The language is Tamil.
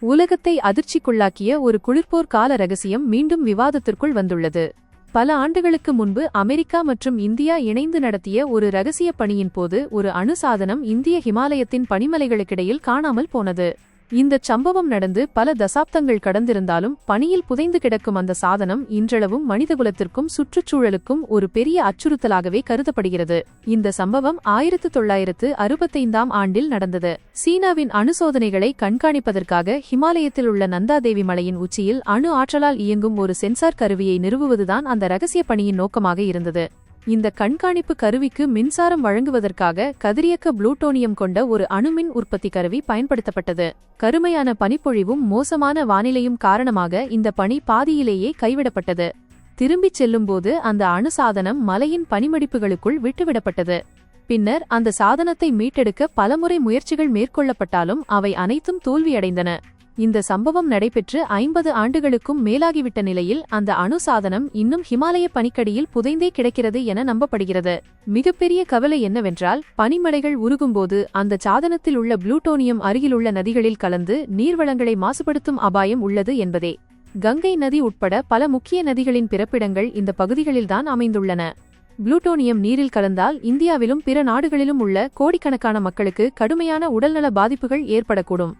உலகத்தை அதிர்ச்சிக்குள்ளாக்கிய ஒரு குளிர்போர் கால ரகசியம் மீண்டும் விவாதத்திற்குள் வந்துள்ளது. பல ஆண்டுகளுக்கு முன்பு அமெரிக்கா மற்றும் இந்தியா இணைந்து நடத்திய ஒரு ரகசிய பணியின் போது ஒரு அணுசாதனம் இந்திய ஹிமாலயத்தின் பனிமலைகளுக்கிடையில் காணாமல் போனது. இந்தச் சம்பவம் நடந்து பல தசாப்தங்கள் கடந்திருந்தாலும் பணியில் புதைந்து கிடக்கும் அந்த சாதனம் இன்றளவும் மனிதகுலத்திற்கும் சுற்றுச்சூழலுக்கும் ஒரு பெரிய அச்சுறுத்தலாகவே கருதப்படுகிறது. இந்த சம்பவம் ஆயிரத்து தொள்ளாயிரத்து அறுபத்தைந்தாம் ஆண்டில் நடந்தது. சீனாவின் அணு சோதனைகளை கண்காணிப்பதற்காக ஹிமாலயத்தில் உள்ள நந்தாதேவி மலையின் உச்சியில் அணு ஆற்றலால் இயங்கும் ஒரு சென்சார் கருவியை நிறுவுவதுதான் அந்த ரகசிய பணியின் நோக்கமாக இருந்தது. இந்த கண்காணிப்பு கருவிக்கு மின்சாரம் வழங்குவதற்காக கதிரியக்க புளூட்டோனியம் கொண்ட ஒரு அணுமின் உற்பத்தி கருவி பயன்படுத்தப்பட்டது. கருமையான பனிப்பொழிவும் மோசமான வானிலையும் காரணமாக இந்த பணி பாதியிலேயே கைவிடப்பட்டது. திரும்பிச் செல்லும்போது அந்த அணு சாதனம் மலையின் பனிமடிப்புகளுக்குள் விட்டுவிடப்பட்டது. பின்னர் அந்த சாதனத்தை மீட்டெடுக்க பலமுறை முயற்சிகள் மேற்கொள்ளப்பட்டாலும் அவை அனைத்தும் தோல்வியடைந்தன. இந்த சம்பவம் நடைபெற்று ஐம்பது ஆண்டுகளுக்கும் மேலாகிவிட்ட நிலையில் அந்த அணு சாதனம் இன்னும் ஹிமாலய பனிக்கடியில் புதைந்தே கிடக்கிறது என நம்பப்படுகிறது. மிகப்பெரிய கவலை என்னவென்றால் பனிமலைகள் உருகும்போது அந்த சாதனத்தில் உள்ள புளூட்டோனியம் அருகிலுள்ள நதிகளில் கலந்து நீர்வளங்களை மாசுபடுத்தும் அபாயம் உள்ளது என்பதே. கங்கை நதி உட்பட பல முக்கிய நதிகளின் பிறப்பிடங்கள் இந்த பகுதிகளில்தான் அமைந்துள்ளன. புளூட்டோனியம் நீரில் கலந்தால் இந்தியாவிலும் பிற நாடுகளிலும் உள்ள கோடிக்கணக்கான மக்களுக்கு கடுமையான உடல்நல பாதிப்புகள் ஏற்படக்கூடும்.